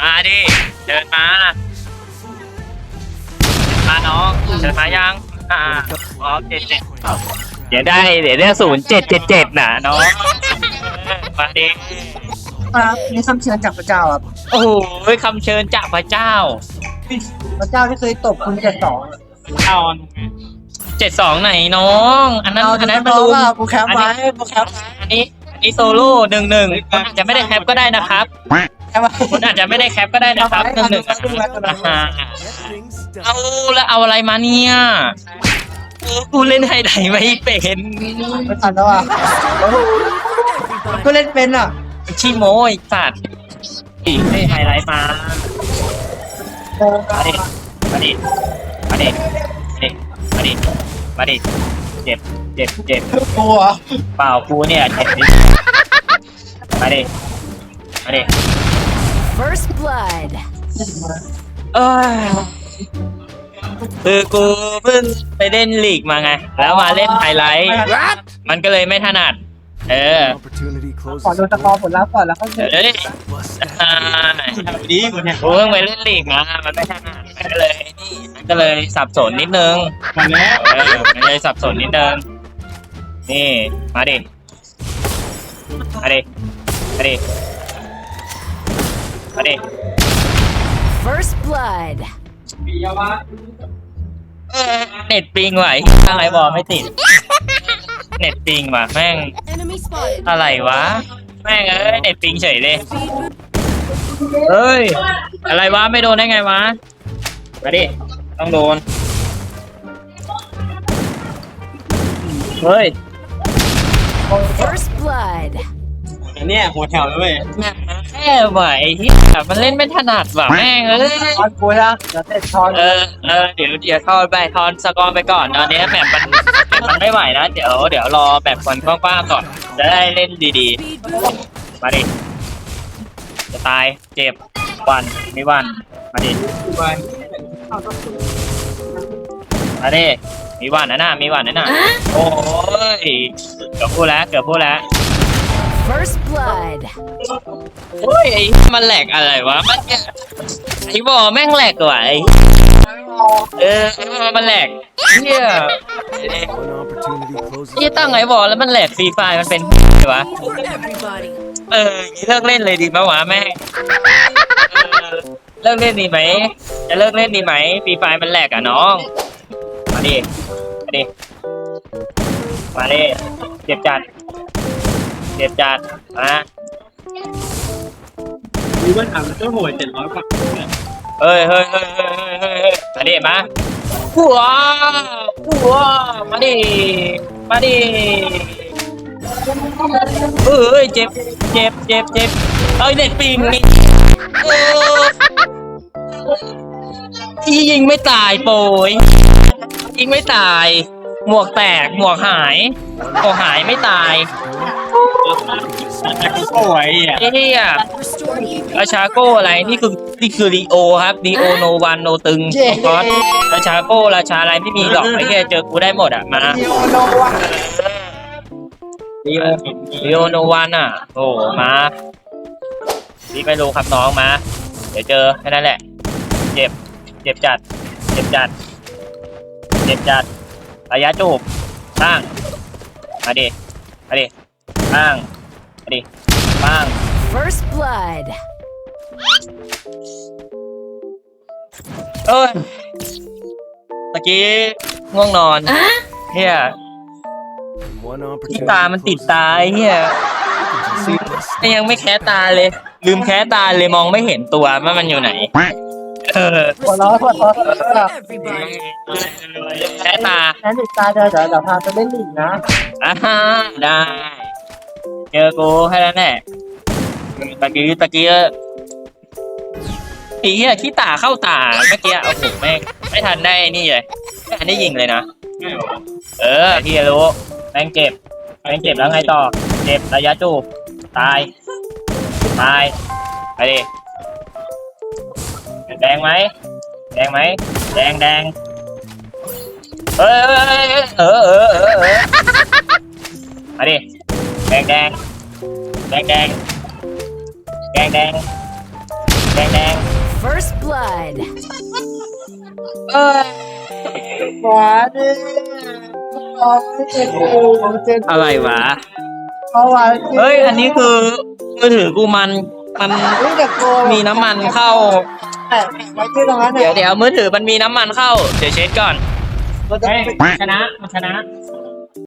มาดิ เดินมามาน้องเดินมายังอ่าอ๋อเจ็ดเจ็ดเดี๋ยวได้ เดี๋ยวได้ศูนย์เจ็ดเจ็ดเจ็ดน่ะน้องเออมาดิ ครับนี่คำเชิญจากพระเจ้าครับโอ้โหคำเชิญจากพระเจ้าพระเจ้าที่เคยตบคุณเจ็ดสองเอาเจ็ดสองไหนน้อง อันนั้นเอาอันนั้นจะมันบอกรู้ว่ากูแคปไว้กูแคปอันนี้อันนี้โซโล่หนึ่งหนึ่งคุณอาจจะไม่ได้แคปก็ได้นะครับ แคปไว้คุณอาจจะไม่ได้แคปก็ได้นะครับหนึ่งหนึ่งอ่าเอาแล้วเอาอะไรมาเนี่ยเออกูเล่นไฮไลท์ไม่เป็นไม่ทันแล้วอะกูเล่นเป็นอะชิโมไอ้สัตว์อีกให้ไฮไลท์มามาดิมาดิมาดิมาดิมาดิเจ็บเจ็บเจ็บกลัวเปล่ากูเนี่ยเจ็บนิดมาดิมาดิ First blood. เอ้ยคือกูเพิ่งไปเล่นลีกมาไง แล้วมาเล่นไฮไลท์ มันก็เลยไม่ถนัด เออ Opportunity closes. ขอดูสกอร์ผลลัพธ์ก่อนแล้วก็เชิญเอ้ยอ่าดีกูเนี่ยกูเพิ่งไปเล่นลีกมา มันไม่ถนัดมันก็เลยนี่มันก็เลยสับสนนิดนึงมาแล้วเออมันเลยสับสนนิดนึง นี่ มาดิ มาดิ มาดิ มาดิ First blood. เออเน็ตปิงว่ะไอ้อะไรบอกไม่ติด เน็ตปิงว่ะแม่ง Enemy spotted. อะไรวะ แม่งเอ้ยเน็ตปิงเฉยเลย เฮ้ย อะไรวะ ไม่โดนได้ไงวะ มาดิ ต้องโดน เฮ้ย First blood. อันเนี้ยหัวแถวเลยเว้ยแม่งแค่ ไหวที่มันเล่นไม่ถนัดว่ะแม่งเอ้ยทอนกูนะเดี๋ยวเตะทอนเออเออเดี๋ยวเดี๋ยวทอนไปทอนสกอร์ไปก่อนตอนนี้แมปมันแมปมันไม่ไหวนะเดี๋ยวเดี๋ยวรอแบบคนกว้างๆก่อนจะได้เล่นดีๆ มาดิจะตายเจ็บวันไม่วันมาดิมาดิมีวันนะน่ะมีวันนะน่ะโอ้ยเกือบพูดแล้วเกือบพูดแล้ว First blood. โอ้ยไอ้มันแหลกอะไรวะมันแค่ไอ้บอแม่งแหลกว่ะไอ้เออมันแหลกเฮียที่ตั้งไอ้บอแล้วมันแหลกฟรีไฟมันเป็นไงวะ Everybody. เออเลิกเล่นเลยดีไหมวะแม่งเออเลิกเล่นดีไหมจะเลิกเล่นดีไหมฟรีไฟมันแหลกอะน้อง มาดิมาดิมาดิเจ็บจัด เจ็บจัดมามีว่าถามเจ้าโหยเจ็ดร้อยกว่าเฮ้ยเฮ้ยเฮ้ยเฮ้ยเฮ้ยเฮ้ยเฮ้ยมาดิมาหัวหัวมาดิมาดิเอ้ยเจ็บเจ็บเจ็บเจ็บเอ้ยเด็ดปิงนี่เออที่ยิงไม่ตายโปยยิงไม่ตาย หมวกแตกหมวกหายหมวกหายไม่ตาย โอ้ยอะไอ้เหี้ย Restore you. ราชาโก้อะไรนี่คือนี่คือรีโอครับรีโอโนวันโนตึงกอสราชาโก้ราชาอะไรไม่มีหรอกไอ้แค่เจอกูได้หมดอะมาเดียวโนวะรีโอรีโอโนวันอะ โอ้มาพี่ไม่รู้ครับน้องมา เดี๋ยวเจอแค่นั้นแหละ เจ็บ เจ็บจัด เจ็บจัด เจ็บจัดระยะจูบตั้งมาดิมาดิ ตั้งมาดิตั้ง First blood. เอ้ยตะกี้ง่วงนอนเฮีย One ที่ opportunity. ตามันติดตาไอ้เฮีย closes. ยังไม่แค่ตาเลย ลืมแค่ตาเลยมองไม่เห็นตัวว่ามันอยู่ไหน เออหัวเร้อนหัวเร้อน Everybody. แค่ตาแอนติตาเดี๋ยวเดี๋ยวเดี๋ยวพาไปเล่นลีกนะอ่าฮะได้ เจอกูแค่นั้นแหละตะกี้ตะกี้ไอ้เหี้ยขี้ตาเข้าตาเมื่อกี้โอ้โหแม่งไม่ทันได้นี่เลยไม่ทันได้ยิงเลยนะเออพี่รู้แม่งเจ็บแม่งเจ็บแล้วไงต่อเจ็บระยะจูบตายตายไปดิแดงไหมแดงไหมแดงแดงเออเออเออเออเออมาดิ แดงแดงแดงแดงแดงแดงแดงแดง First blood. เอ้ยขวาดิร้อยเจ็ดของเจ็ดอะไรวะเอาไว้เฮ้ย อันนี้คือมือถือกูมันมันเฮ้ยแต่โกมีน้ำมันเข้าแต่ไว้ที่ตรงนั้นเดี๋ยวเดี๋ยวมือถือมันมีน้ำมันเข้า เดี๋ยวเช็ดก่อน เราจะเฮ้ยไปชนะมันชนะ